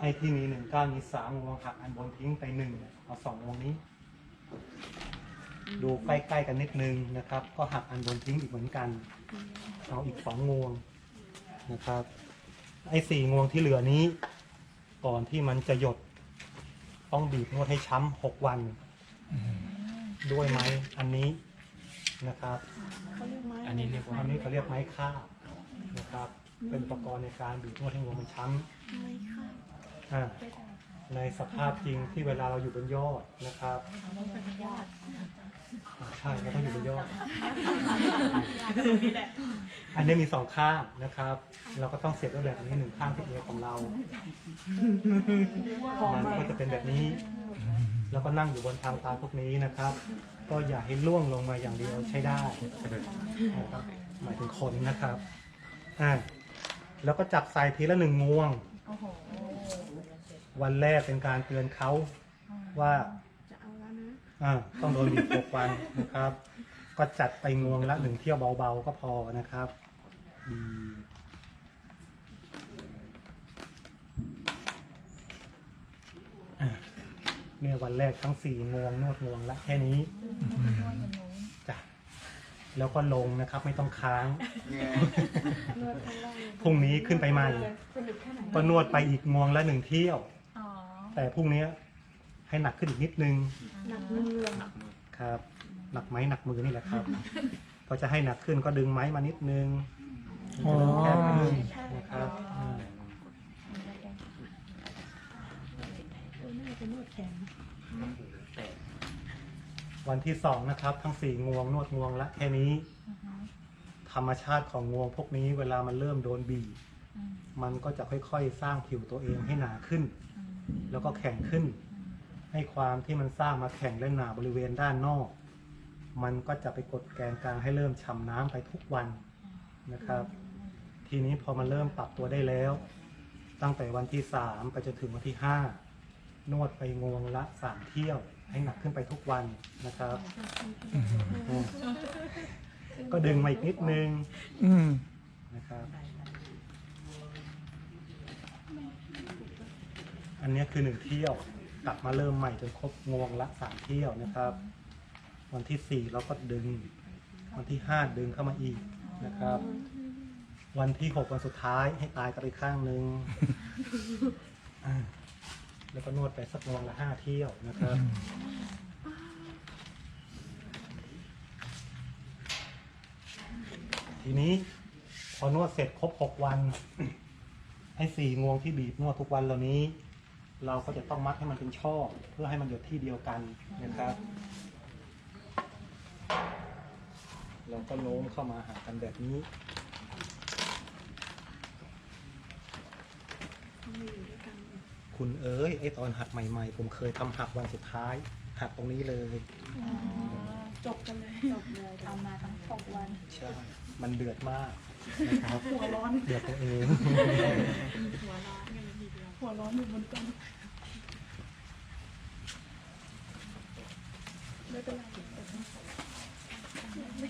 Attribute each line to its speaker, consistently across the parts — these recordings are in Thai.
Speaker 1: ไอ้ที่มีหนึ่งก้านมีสามงวงหักอันบนทิ้งไปหนึ่งเอาสองงวงนี้ ดูใกล้ๆกันนิดนึงนะครับ ก็หักอันบนทิ้งอีกเหมือนกัน เอาอีกสองงวงนะครับ ไอ้สี่งวงที่เหลือนี้ ก่อนที่มันจะหยด ต้องบีบนวดให้ช้ำหกวัน ด้วยไม้อันนี้นะครับ
Speaker 2: เขาเรียกไม้
Speaker 3: อันนี้เรียกว่า
Speaker 1: อันนี้เขาเรียกไม้ค่าบนะครับ เป็นอุปกรณ์ในการบีบนวดให้งวงมันช้
Speaker 2: ไม้ค่ะำ
Speaker 1: อ่ในสภาพจริงที่เวลาเราอยู่บนยอดนะครับอ่าใช่เราต้องอยู่บนยอดอันนี้มีสองข้างนะครับ เราก็ต้องเสียบด้วยแบบนี้หนึ่งข้างที่เอวของเรามันก็จะเป็นแบบนี้ แล้วก็นั่งอยู่บนทางตาพวกนี้นะครับ ก็อย่าให้ล่วงลงมาอย่างเดียวใช้ได้นะครับหมายถึงคนนะครับอ่าแล้วก็จับใส่ทีละหนึ่งงวง วันแรกเป็นการเตือนเขาว่า
Speaker 2: จะเอาแล้วนะ
Speaker 1: อ่าต้องโดนบีบหกวันนะครับ ก็จัดไปงวงละหนึ่งเที่ยวเบาๆก็พอนะครับบีบอะเนี่ยวันแรกทั้งสี่งวงนวดงวงละแค่นี้จ้ะแล้วก็ลงนะครับ ไม่ต้องค้าง
Speaker 2: นวดข้างล่าง
Speaker 1: พรุ่งนี้ขึ้นไปใหม่
Speaker 2: สนุกแค่ไหน
Speaker 1: ก็นวดไปอีกงวงละหนึ่งเที่ยว
Speaker 4: อ๋อ
Speaker 1: แต่พรุ่งนี้ให้หนักขึ้นอีกนิดนึง
Speaker 2: หนักเมือง
Speaker 1: ครับ หนักไม้หนักมือนี่แหละครับพอจะให้หนักขึ้นก็ดึงไม้มานิดนึงมันจะแคบขึ้นนะครับอืม
Speaker 2: เออน่าจะนวดแขน
Speaker 3: แต่
Speaker 1: วันที่สองนะครับ ทั้งสี่งวงนวดงวงละแค่นี้ ธรรมชาติของงวงพวกนี้เวลามันเริ่มโดนบีบมันก็จะค่อยๆ สร้างผิวตัวเองให้หนาขึ้น แล้วก็แข็งขึ้น ให้ความที่มันสร้างมาแข็งและหนาบริเวณด้านนอก มันก็จะไปกดแกนกลางให้เริ่มฉ่ำน้ำไปทุกวันนะครับ ทีนี้พอมันเริ่มปรับตัวได้แล้ว ตั้งแต่วันที่สามไปจนถึงวันที่ห้านวดไปงวงละสามเที่ยว ให้หนักขึ้นไปทุกวันนะครับอืมก็ดึงมาอีกนิดนึง
Speaker 5: อืม
Speaker 1: นะครับ อันนี้คือหนึ่งเที่ยวกลับมาเริ่มใหม่จนครบงวงละสามเที่ยวนะครับ วันที่สี่เราก็ดึง วันที่ห้าดึงเข้ามาอีกนะครับ วันที่หกวันสุดท้ายให้ตายกันไปข้างหนึ่งอ่าแล้วก็นวดไปสักงวงละห้าเที่ยวนะครับ ทีนี้พอนวดเสร็จครบหกวันไอ้สี่งวงที่บีบนวดทุกวันเหล่านี้ เราก็จะต้องมัดให้มันเป็นช่อ เพื่อให้มันหยดที่เดียวกันนะครับ เราก็โน้มเข้ามาหากันแบบนี้
Speaker 2: เขาไม่อยู่ด้วยกัน
Speaker 1: คุณเอ๋ยไอ้ตอนหักใหม่ ๆ ผมเคยทำหักวันสุดท้าย หักตรงนี้เลย
Speaker 2: จบกันเลยจบเลย
Speaker 4: ทำมาทั้งหกวัน
Speaker 1: ใช่ มันเดือดมากนะครับ
Speaker 2: หัวร้อน
Speaker 1: เดือดตัวเอง
Speaker 2: หัวร้อน กันเลยทีเดียวหัวร้อนอยู่บนต้นไม่เป็นไรไม่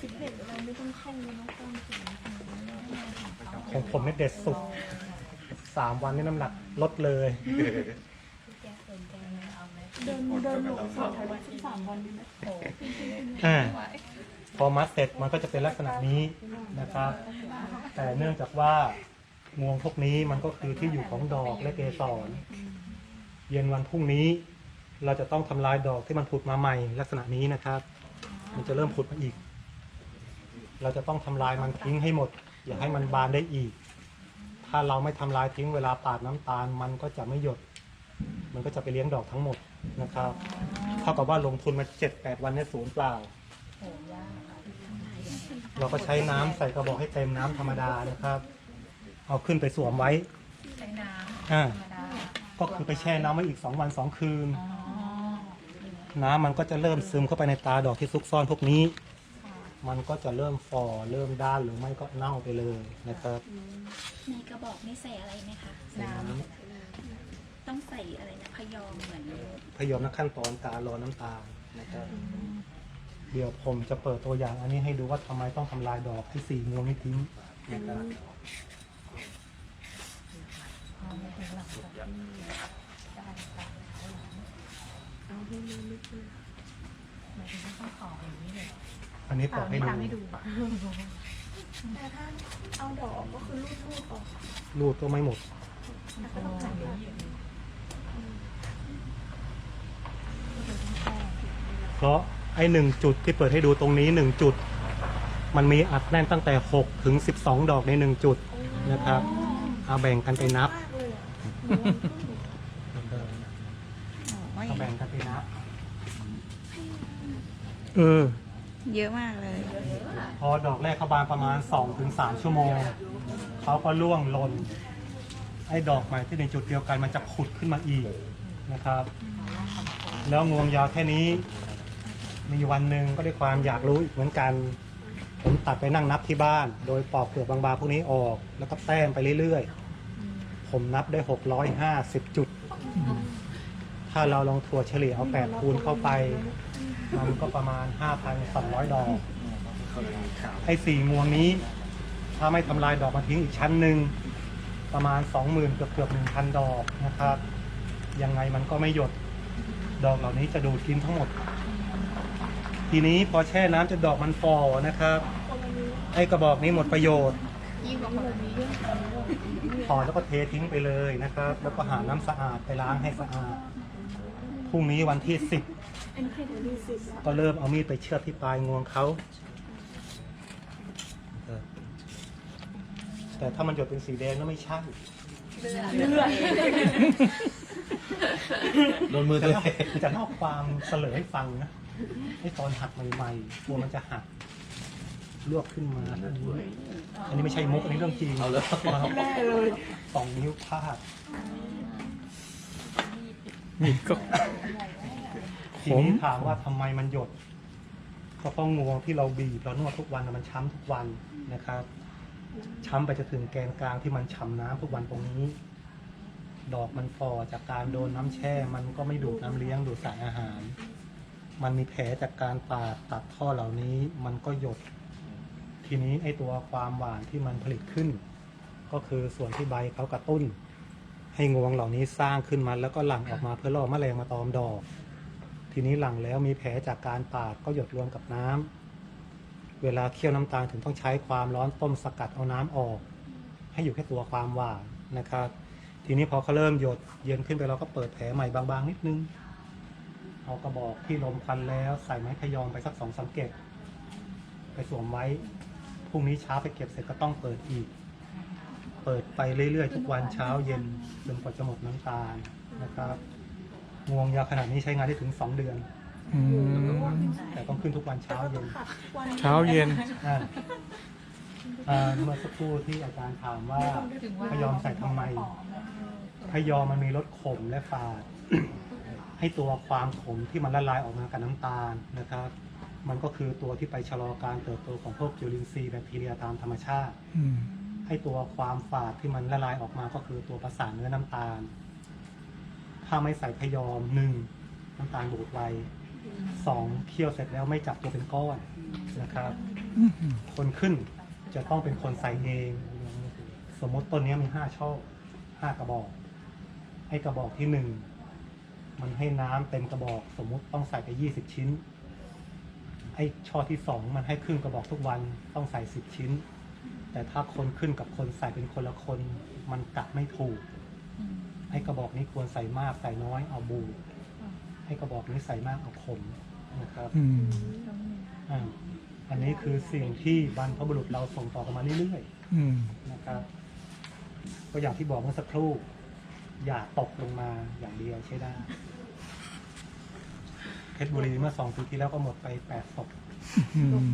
Speaker 2: ฟิตเนสเราไม่ต้องเข้าเลยน้องกล้ามสูง
Speaker 1: ของผมเนี่ยเด็ดสุดสามวันนี่น้ำหนักลดเลย
Speaker 2: เดินเดินหลงสองวันสิบสามวันดีไหม
Speaker 1: อ่าพอมัดเสร็จมันก็จะเป็นลักษณะนี้นะครับ แต่เนื่องจากว่า งวงพวกนี้มันก็คือที่อยู่ของดอกและเกสรเย็นวันพรุ่งนี้ เราจะต้องทำลายดอกที่มันผุดมาใหม่ ลักษณะนี้นะครับ มันจะเริ่มผุดมาอีก เราจะต้องทำลายมันทิ้งให้หมด อย่าให้มันบานได้อีก ถ้าเราไม่ทำลายทิ้งเวลาปาดน้ำตาล มันก็จะไม่หยด มันก็จะไปเลี้ยงดอกทั้งหมดนะครับเท่ากับว่าลงทุนมาเจ็ดแปดวันเนี่ยศูนย์เปล่าเราก็ใช้น้ำใส่กระบอกให้เต็มน้ำธรรมดานะครับ เอาขึ้นไปสวมไว้
Speaker 4: ใช้น้
Speaker 1: อ่าำ
Speaker 4: ธรรมดา
Speaker 1: ก็คือไปแช่น้ำไว้อีกสองวันสองคืน
Speaker 4: อ๋อ
Speaker 1: น้ำมันก็จะเริ่มซึมเข้าไปในตาดอกที่ซุกซ่อนพวกนี้ มันก็จะเริ่มฝ่อเริ่มด้านหรือไม่ก็เน่าไปเลยนะครับ
Speaker 6: ในกระบอกนี่ใส่อะไรไหมคะ
Speaker 4: น้
Speaker 6: ต้องใส่อะไรนะพยอมเหมือน
Speaker 1: พยอมนะขั้นตอนการรอน้ำตาลนะครับเดี๋ยวผมจะเปิดตัวอย่างอันนี้ให้ดูว่าทำไมต้องทำลายดอกที่สี่งวงนี้ทิ้งนะครับำ
Speaker 4: อ๋อ
Speaker 2: เอาให้ แม่ไม่เจอ
Speaker 1: อันนี้ปอกให้ดู
Speaker 2: แต่ถ้าเอาดอกก็คือรูดๆออก
Speaker 1: รูดก็ไม่หมด
Speaker 2: แล้วก็ต้องหันหลัง
Speaker 1: เพราะไอ้หนึ่งจุดที่เปิดให้ดูตรงนี้หนึ่งจุด มันมีอัดแน่นตั้งแต่หกถึงสิบสองดอกในหนึ่งจุดนะครับเอาแบ่งกันไปนับ
Speaker 2: มากเลยอะ
Speaker 1: เอาแบ่งกันไปนับ
Speaker 3: เออ
Speaker 6: เยอะมากเลย
Speaker 1: พอดอกแรกเขาบานประมาณ2อถึงสชั่วโมง เขาก็ร่วงหล่นไอ้ดอกใหม่ที่ในจุดเดียวกันมันจะขุดขึ้นมาอีกนะครับ แล้วงวงยาวแค่นี้ มีวันหนึ่งก็ด้วยความอยากรู้อีกเหมือนกัน ผมตัดไปนั่งนับที่บ้าน โดยปอกเปลือกบางๆพวกนี้ออก แล้วก็แต้มไปเรื่อยๆ ผมนับได้ 650 จุดถ้าเราลองถั่วเฉลี่ยเอา8คูณเข้าไป มันก็ประมาณ 5,200 ดอก ไอ้สี่งวงนี้ ถ้าไม่ทำลายดอกมาทิ้งอีกชั้นหนึ่งประมาณ 20,000เกือบเกือบ1,000 ดอกนะครับ ยังไงมันก็ไม่หยด ดอกเหล่านี้จะดูดกินทั้งหมด ทีนี้พอแช่น้ำจนดอกมันฟอนะครับ ไอ้กระบอกนี้หมดประโยชน์
Speaker 2: ยิ่งกว่าคนนี้
Speaker 1: ถอดแล้วก็เททิ้งไปเลยนะครับ แล้วก็หาน้ำสะอาดไปล้างให้สะอาด พรุ่งนี้วันที่
Speaker 2: อันนี้แค่เดือนที่สิบ
Speaker 1: 10ก็เริ่มเอามีดไปเชือดที่ปลายงวงเขาแต่ถ้ามันหยดเป็นสีแดงก็ไม่ใช่
Speaker 3: โดนมือ
Speaker 1: จะ
Speaker 3: ตัว
Speaker 1: เล่า
Speaker 3: เอง
Speaker 1: จะเล่าความเสลอให้ฟังนะไอ้ตอนหักใหม่ๆกลัวมันจะหักลวกขึ้นมาอันนี้ไม่ใช่มุกอันนี้เรื่องจริง
Speaker 3: เอาเลย
Speaker 1: แน่เลยสองนิ้วพลาด
Speaker 3: นี่ก็
Speaker 1: ทีนี้ถามว่าทำไมมันหยด ก็เพราะงวงที่เราบีบเรานวดทุกวันน่ะมันช้ำทุกวันนะครับ ช้ำไปจะถึงแกนกลางที่มันฉ่ำน้ำทุกวันตรงนี้ ดอกมันฟอจากการโดนน้ำแช่ มันก็ไม่ดูดน้ำเลี้ยงดูดสารอาหาร มันมีแผลจากการปาดตัดท่อเหล่านี้ มันก็หยด ทีนี้ไอ้ตัวความหวานที่มันผลิตขึ้น ก็คือส่วนที่ใบเขากระตุ้น ให้งวงเหล่านี้สร้างขึ้นมาแล้วก็หลั่งออกมาเพื่อล่อแมลงมาตอมดอก ทีนี้หลังแล้วมีแผลจากการปาดก็หยดรวมกับน้ำเวลาเคี่ยวน้ำตาลถึงต้องใช้ความร้อนต้มสกัดเอาน้ำออก ให้อยู่แค่ตัวความหวานนะครับ ทีนี้พอเขาเริ่มหยดเย็นขึ้นไปเราก็เปิดแผลใหม่บางๆนิดนึงเอากระบอกที่ลมคันแล้วใส่ไม้ขยอมไปสักสองสามเก็บไปสวมไว้พรุ่งนี้เช้าไปเก็บเสร็จก็ต้องเปิดอีก เปิดไปเรื่อยๆ ทุกวันเช้าเย็นจนกว่าจะหมดน้ำตาลนะครับงวงยาวขนาดนี้ใช้งานได้ถึง 2 เดือน
Speaker 3: อืม
Speaker 1: แต่ต้องขึ้นทุกวันเช้าเย็น
Speaker 2: ขัดวัน
Speaker 3: เช้าเย็น
Speaker 1: อ่าอ่าเมื่อสักครู่ที่อาจารย์ถามว่าพยอมใส่ทำไมพยอมมันมีรสขมและฝาด ให้ตัวความขมที่มันละลายออกมากับน้ำตาลนะครับ มันก็คือตัวที่ไปชะลอการเติบโตของพวกจุลินทรีย์แบคทีเรียตามธรรมชาติ
Speaker 3: อืม
Speaker 1: ให้ตัวความฝาดที่มันละลายออกมาก็คือตัวประสานเนื้อน้ำตาล ถ้าไม่ใส่พยอมหนึ่งน้ำตาลบูดไวสองเคี่ยวเสร็จแล้วไม่จับตัวเป็นก้อนนะครับ คนขึ้นจะต้องเป็นคนใส่เอง สมมติต้นนี้มีห้าช่อห้ากระบอก ให้กระบอกที่หนึ่งมันให้น้ำเต็มกระบอก สมมุติต้องใส่ไปยี่สิบชิ้น ไอ้ช่อที่สองมันให้ครึ่งกระบอกทุกวันต้องใส่สิบชิ้น แต่ถ้าคนขึ้นกับคนใส่เป็นคนละคน มันกะไม่ถูกไอ้กระบอกนี้ควรใส่มากใส่น้อยเอาบูไอ้กระบอกนี้ใส่มากเอาขมนะครับ
Speaker 3: อืม
Speaker 1: อ่าอันนี้คือสิ่งที่บรรพบุรุษเราส่งต่อกันมาเรื่อย
Speaker 3: อืม
Speaker 1: ๆนะครับ ก็อย่างที่บอกเมื่อสักครู่ อย่าตกลงมาอย่างเดียวใช้ได้เพชรบุรีเมื่อสองปีที่แล้วก็หมดไปแปดศพ
Speaker 3: อืม